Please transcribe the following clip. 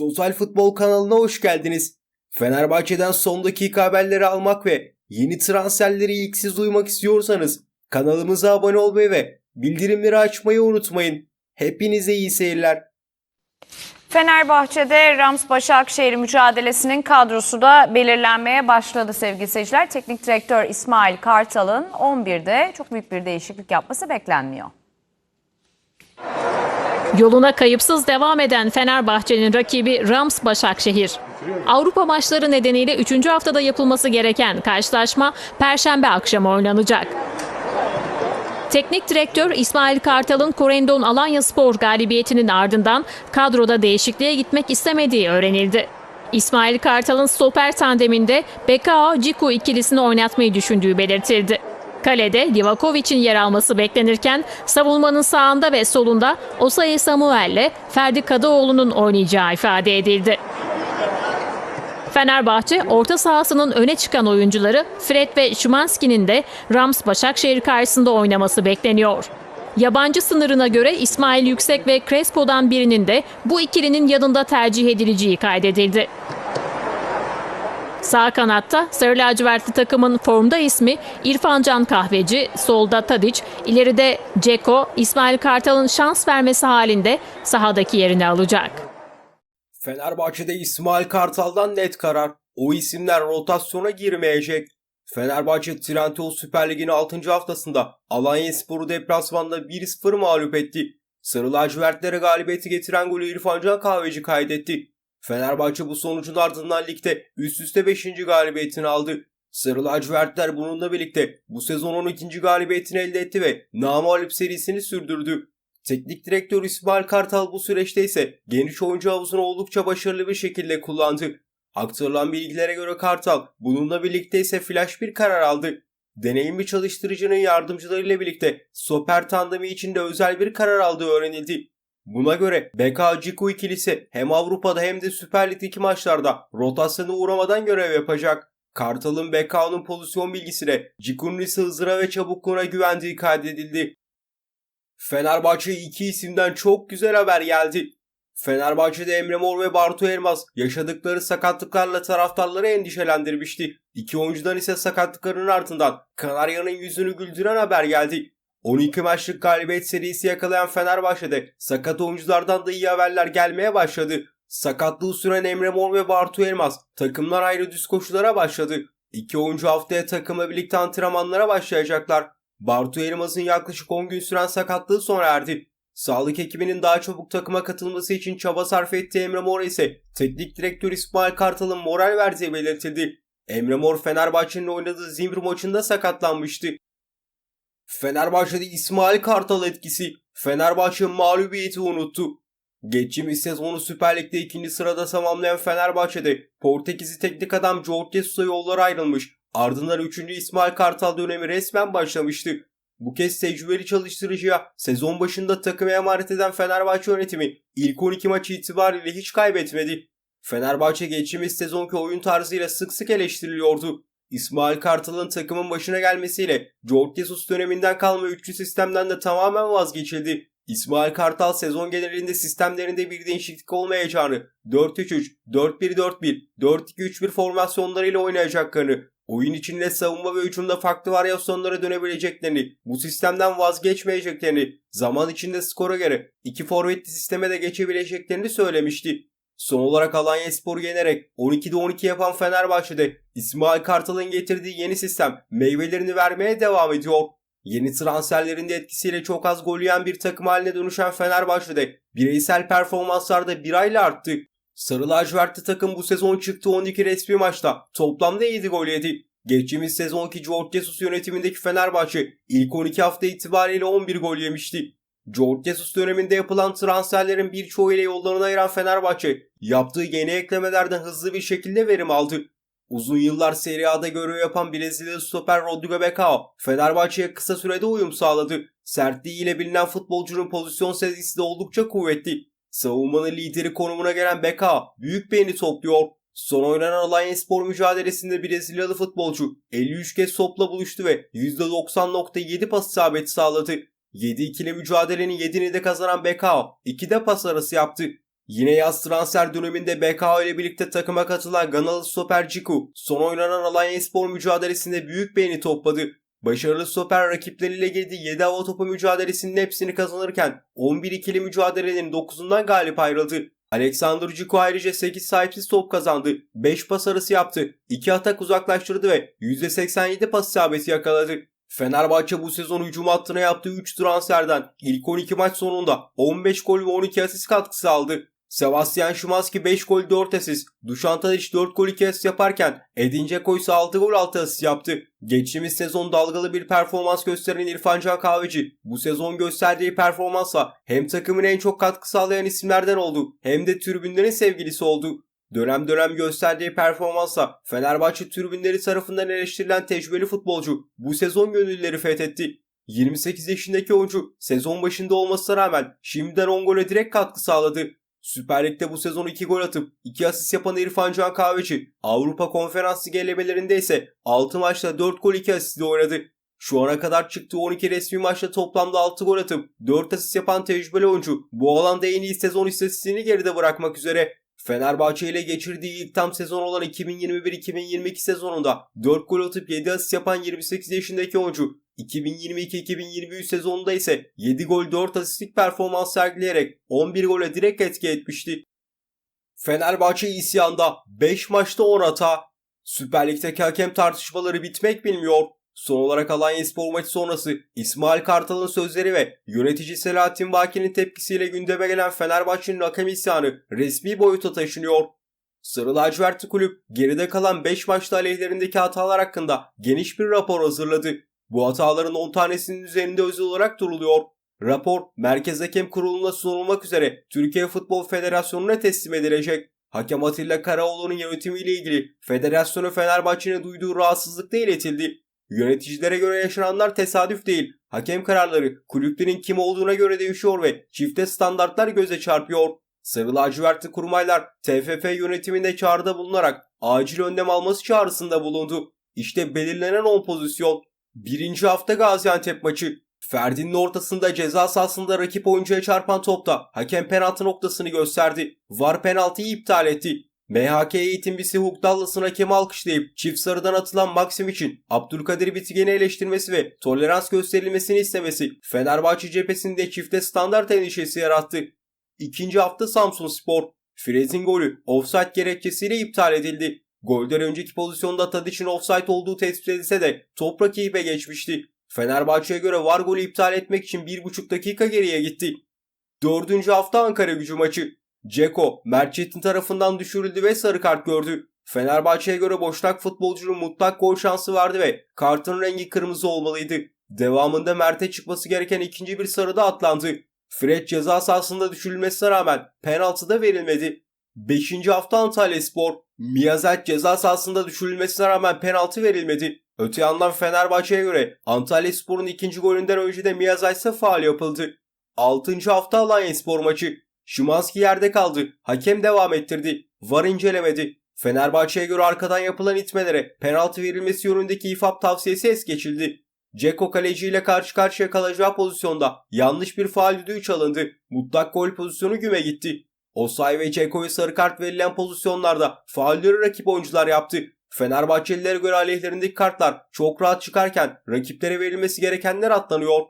Total Futbol kanalına hoş geldiniz. Fenerbahçe'den son dakika haberleri almak ve yeni transferleri ilk siz duymak istiyorsanız kanalımıza abone olmayı ve bildirimleri açmayı unutmayın. Hepinize iyi seyirler. Fenerbahçe'de Rams Başakşehir mücadelesinin kadrosu da belirlenmeye başladı sevgili seyirciler. Teknik direktör İsmail Kartal'ın 11'de çok büyük bir değişiklik yapması beklenmiyor. Yoluna kayıpsız devam eden Fenerbahçe'nin rakibi Rams Başakşehir. Avrupa maçları nedeniyle 3. haftada yapılması gereken karşılaşma Perşembe akşamı oynanacak. Teknik direktör İsmail Kartal'ın Korendon Alanya Spor galibiyetinin ardından kadroda değişikliğe gitmek istemediği öğrenildi. İsmail Kartal'ın stoper tandeminde Bekao Ciku ikilisini oynatmayı düşündüğü belirtildi. Kalede Livakovic'in yer alması beklenirken savunmanın sağında ve solunda Osayi Samuel ile Ferdi Kadıoğlu'nun oynayacağı ifade edildi. Fenerbahçe orta sahasının öne çıkan oyuncuları Fred ve Szymanski'nin de Rams Başakşehir karşısında oynaması bekleniyor. Yabancı sınırına göre İsmail Yüksek ve Crespo'dan birinin de bu ikilinin yanında tercih edileceği kaydedildi. Sağ kanatta Sarı lacivertli takımın formda ismi İrfan Can Kahveci, solda Tadiç, ileride Ceko, İsmail Kartal'ın şans vermesi halinde sahadaki yerini alacak. Fenerbahçe'de İsmail Kartal'dan net karar. O isimler rotasyona girmeyecek. Fenerbahçe Trendyol Süper Ligi'nin 6. haftasında Alanya Sporu deplasmanda 1-0 mağlup etti. Sarı lacivertlere galibiyeti getiren golü İrfan Can Kahveci kaydetti. Fenerbahçe bu sonucun ardından ligde üst üste 5. galibiyetini aldı. Sarı lacivertler bununla birlikte bu sezon 12. galibiyetini elde etti ve namalip serisini sürdürdü. Teknik direktör İsmail Kartal bu süreçte ise geniş oyuncu havuzunu oldukça başarılı bir şekilde kullandı. Aktarılan bilgilere göre Kartal bununla birlikte ise flash bir karar aldı. Deneyimli çalıştırıcının yardımcılarıyla birlikte stoper tandemi için de özel bir karar aldığı öğrenildi. Buna göre BK Ciku ikilisi hem Avrupa'da hem de Süper Lig'deki maçlarda rotasyona uğramadan görev yapacak. Kartal'ın BK'nın pozisyon bilgisine Ciku'nun ise hızına ve çabukluğuna güvendiği kaydedildi. Fenerbahçe iki isimden çok güzel haber geldi. Fenerbahçe'de Emre Mor ve Bartu Elmas yaşadıkları sakatlıklarla taraftarları endişelendirmişti. İki oyuncudan ise sakatlıklarının ardından Kanarya'nın yüzünü güldüren haber geldi. 12 maçlık galibiyet serisi yakalayan Fenerbahçe'de sakat oyunculardan da iyi haberler gelmeye başladı. Sakatlığı süren Emre Mor ve Bartu Elmas takımlar ayrı düz koşulara başladı. İki oyuncu haftaya takımla birlikte antrenmanlara başlayacaklar. Bartu Elmas'ın yaklaşık 10 gün süren sakatlığı sona erdi. Sağlık ekibinin daha çabuk takıma katılması için çaba sarf ettiği Emre Mor ise teknik direktör İsmail Kartal'ın moral verdiği belirtildi. Emre Mor Fenerbahçe'nin oynadığı Zimbr maçında sakatlanmıştı. Fenerbahçe'de İsmail Kartal etkisi Fenerbahçe mağlubiyeti unuttu. Geçtiğimiz sezonu Süper Lig'de ikinci sırada tamamlayan Fenerbahçe'de Portekizli teknik adam Jorge Jesus'a yollar ayrılmış. Ardından 3. İsmail Kartal dönemi resmen başlamıştı. Bu kez tecrübeli çalıştırıcıya sezon başında takıma emanet eden Fenerbahçe yönetimi ilk 12 maçı itibariyle hiç kaybetmedi. Fenerbahçe geçtiğimiz sezonki oyun tarzıyla sık sık eleştiriliyordu. İsmail Kartal'ın takımın başına gelmesiyle George Jesus döneminden kalma üçlü sistemden de tamamen vazgeçildi. İsmail Kartal sezon genelinde sistemlerinde bir değişiklik olmayacağını, 4-3-3, 4-1-4-1, 4-2-3-1 formasyonlarıyla oynayacaklarını, oyun içinde savunma ve hücumda farklı varyasyonlara dönebileceklerini, bu sistemden vazgeçmeyeceklerini, zaman içinde skora göre iki forvetli sisteme de geçebileceklerini söylemişti. Son olarak Alanya Spor'u yenerek 12'de 12 yapan Fenerbahçe'de İsmail Kartal'ın getirdiği yeni sistem meyvelerini vermeye devam ediyor. Yeni transferlerin de etkisiyle çok az gol yiyen bir takım haline dönüşen Fenerbahçe'de bireysel performanslarda bir ayla arttı. Sarı lacivertli takım bu sezon çıktı 12 resmi maçta toplamda 7 gol yedi. Geçtiğimiz sezonki George Jesus yönetimindeki Fenerbahçe ilk 12 hafta itibariyle 11 gol yemişti. George Jesus döneminde yapılan transferlerin birçoğu ile yollarını ayıran Fenerbahçe yaptığı yeni eklemelerden hızlı bir şekilde verim aldı. Uzun yıllar Serie A'da görev yapan Brezilyalı stoper Rodrigo Becao Fenerbahçe'ye kısa sürede uyum sağladı. Sertliğiyle bilinen futbolcunun pozisyon sezgisi de oldukça kuvvetli. Savunmanın lideri konumuna gelen Becao büyük beğeni topluyor. Son oynanan Alanya Spor mücadelesinde Brezilyalı futbolcu 53 kez topla buluştu ve %90.7 pas isabeti sağladı. 7 ikili mücadelenin 7'ini de kazanan Becao 2'de pas arası yaptı. Yine yaz transfer döneminde BK ile birlikte takıma katılan Ganalı stoper Ciku, son oynanan Alanya Spor mücadelesinde büyük beğeni topladı. Başarılı stoper rakipleriyle girdiği 7 hava topu mücadelesinin hepsini kazanırken 11 ikili mücadelelerin 9'undan galip ayrıldı. Alexander Ciku ayrıca 8 sahipsiz top kazandı, 5 pas arası yaptı, 2 atak uzaklaştırdı ve %87 pas isabeti yakaladı. Fenerbahçe bu sezon hücum hattına yaptığı 3 transferden ilk 12 maç sonunda 15 gol ve 12 asist katkısı aldı. Sebastian Szymanski 5 gol 4 asist, Dušan Tadić 4 gol 2 asist yaparken Edin Dzeko ise 6 gol 6 asist yaptı. Geçtiğimiz sezon dalgalı bir performans gösteren İrfan Can Kahveci bu sezon gösterdiği performansla hem takımın en çok katkı sağlayan isimlerden oldu hem de tribünlerin sevgilisi oldu. Dönem dönem gösterdiği performansla Fenerbahçe tribünleri tarafından eleştirilen tecrübeli futbolcu bu sezon gönüllüleri fethetti. 28 yaşındaki oyuncu sezon başında olmasına rağmen şimdiden 10 gole direkt katkı sağladı. Süper Lig'de bu sezon 2 gol atıp 2 asist yapan İrfan Can Kahveci, Avrupa Konferans Ligi elemelerinde ise 6 maçta 4 gol 2 asist oynadı. Şu ana kadar çıktığı 12 resmi maçta toplamda 6 gol atıp 4 asist yapan tecrübeli oyuncu bu alanda en iyi sezon istatistiğini geride bırakmak üzere. Fenerbahçe ile geçirdiği ilk tam sezon olan 2021-2022 sezonunda 4 gol atıp 7 asist yapan 28 yaşındaki oyuncu 2022-2023 sezonunda ise 7 gol 4 asistlik performans sergileyerek 11 gole direkt etki etmişti. Fenerbahçe isyanda 5 maçta 10 hata. Süper Lig'deki hakem tartışmaları bitmek bilmiyor. Son olarak Alanya Spor maçı sonrası İsmail Kartal'ın sözleri ve yönetici Selahattin Baki'nin tepkisiyle gündeme gelen Fenerbahçe'nin hakem isyanı resmi boyuta taşınıyor. Sarı lacivertli kulüp geride kalan 5 maçta aleyhlerindeki hatalar hakkında geniş bir rapor hazırladı. Bu hataların 10 tanesinin üzerinde özel olarak duruluyor. Rapor Merkez Hakem Kurulu'na sunulmak üzere Türkiye Futbol Federasyonu'na teslim edilecek. Hakem Atilla Karaoğlu'nun yönetimiyle ilgili Federasyonu Fenerbahçe'ne duyduğu rahatsızlık da iletildi. Yöneticilere göre yaşananlar tesadüf değil. Hakem kararları kulüplerin kim olduğuna göre değişiyor ve çifte standartlar göze çarpıyor. Sarı lacivertli kurmaylar TFF yönetiminde çağrıda bulunarak acil önlem alması çağrısında bulundu. İşte belirlenen 10 pozisyon. Birinci hafta Gaziantep maçı. Ferdi'nin ortasında ceza sahasında rakip oyuncuya çarpan topta hakem penaltı noktasını gösterdi. VAR penaltıyı iptal etti. MHK eğitimbisi Huk Dallas'ın hakemi alkışlayıp çift sarıdan atılan Maxim için Abdülkadir Bitigen'i eleştirmesi ve tolerans gösterilmesini istemesi Fenerbahçe cephesinde çifte standart endişesi yarattı. İkinci hafta Samsun Spor. Frez'in golü offside gerekçesiyle iptal edildi. Golden önceki pozisyonda Tadić'in offside olduğu tespit edilse de top rakibe geçmişti. Fenerbahçe'ye göre var golü iptal etmek için 1,5 dakika geriye gitti. Dördüncü hafta Ankara gücü maçı. Ceko, Mert Çetin tarafından düşürüldü ve sarı kart gördü. Fenerbahçe'ye göre boşnak futbolcunun mutlak gol şansı vardı ve kartın rengi kırmızı olmalıydı. Devamında Mert'e çıkması gereken ikinci bir sarı da atlandı. Fred ceza sahasında düşürülmesine rağmen penaltı da verilmedi. 5. hafta Antalya Spor. Miyazet ceza sahasında düşürülmesine rağmen penaltı verilmedi. Öte yandan Fenerbahçe'ye göre Antalya Spor'un ikinci golünden önce de Miyazet'se faal yapıldı. 6. hafta Alanya Spor maçı. Şimanski yerde kaldı. Hakem devam ettirdi. VAR incelemedi. Fenerbahçe'ye göre arkadan yapılan itmelere penaltı verilmesi yönündeki ifap tavsiyesi es geçildi. Ceko kaleciyle karşı karşıya kalacağı pozisyonda yanlış bir faal düdüğü çalındı. Mutlak gol pozisyonu güme gitti. Osay ve Ceko'ya sarı kart verilen pozisyonlarda faulleri rakip oyuncular yaptı. Fenerbahçelilere göre aleyhlerindeki kartlar çok rahat çıkarken rakiplere verilmesi gerekenler atlanıyor.